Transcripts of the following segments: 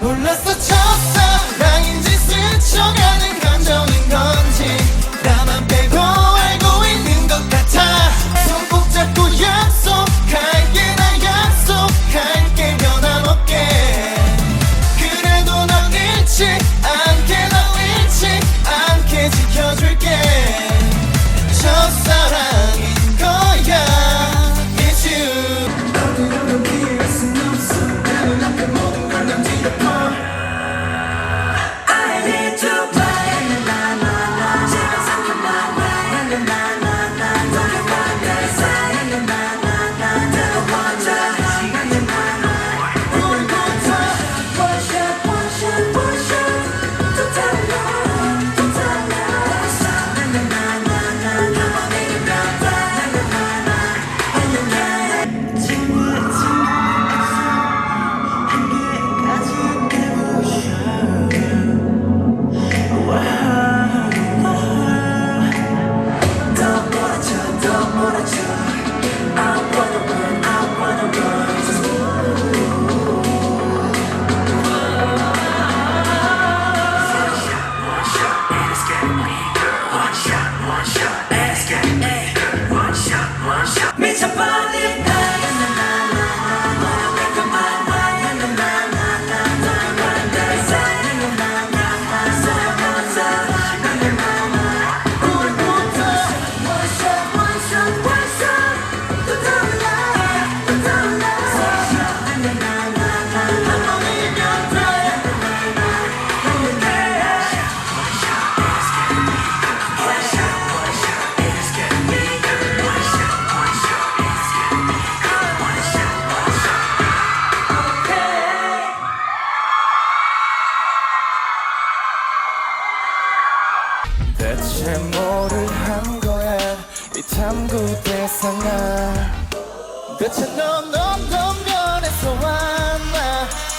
몰랐어 첫사랑인지 스쳐가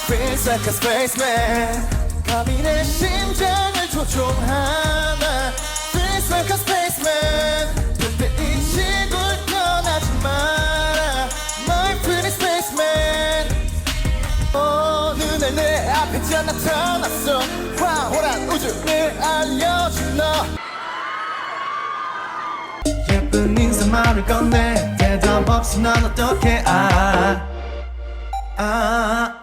Freeze like a spaceman. 가빈의 심장을 조종하나. Freeze like a spaceman. 절대 이 시골 변하지 마라. My pretty spaceman. 어느 날 내 앞에 잘 나타났어. 황홀한 우주를 알려준 너. 예쁜 인사말을 건네. 대답 없이 난 어떻게 아 아. 아.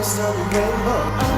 colors of game, rainbow.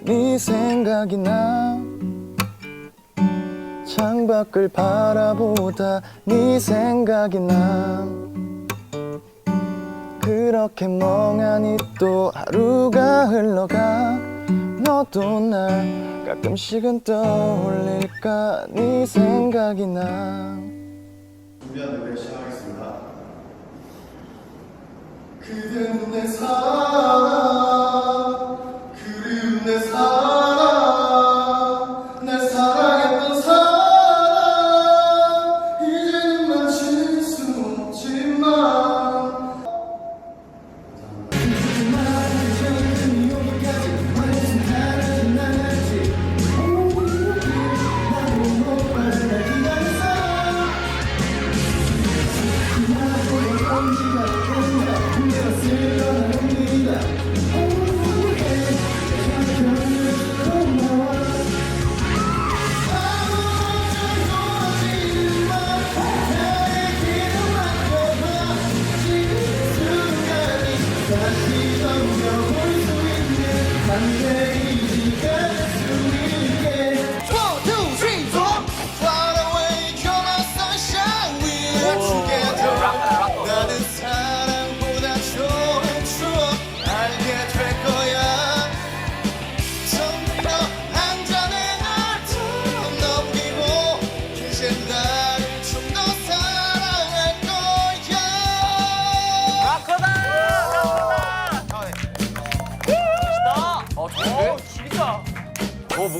네 생각이 나. 창밖을 바라보다 네 생각이 나. 그렇게 멍하니 또 하루가 흘러가. 너도 날 가끔씩은 떠올릴까. 네 생각이 나. 준비한 노래 시작하겠습니다. 그대는 내사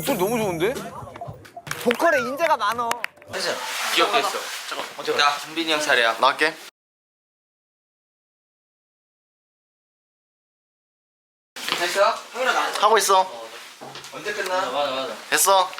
목소리 너무 좋은데? 보컬에 인재가 많어. 기억됐어. 잠깐. 나 준빈이 형 차례야. 나갈게. 됐어? 하고 있어. 언제 끝나? 맞아 맞아. 됐어.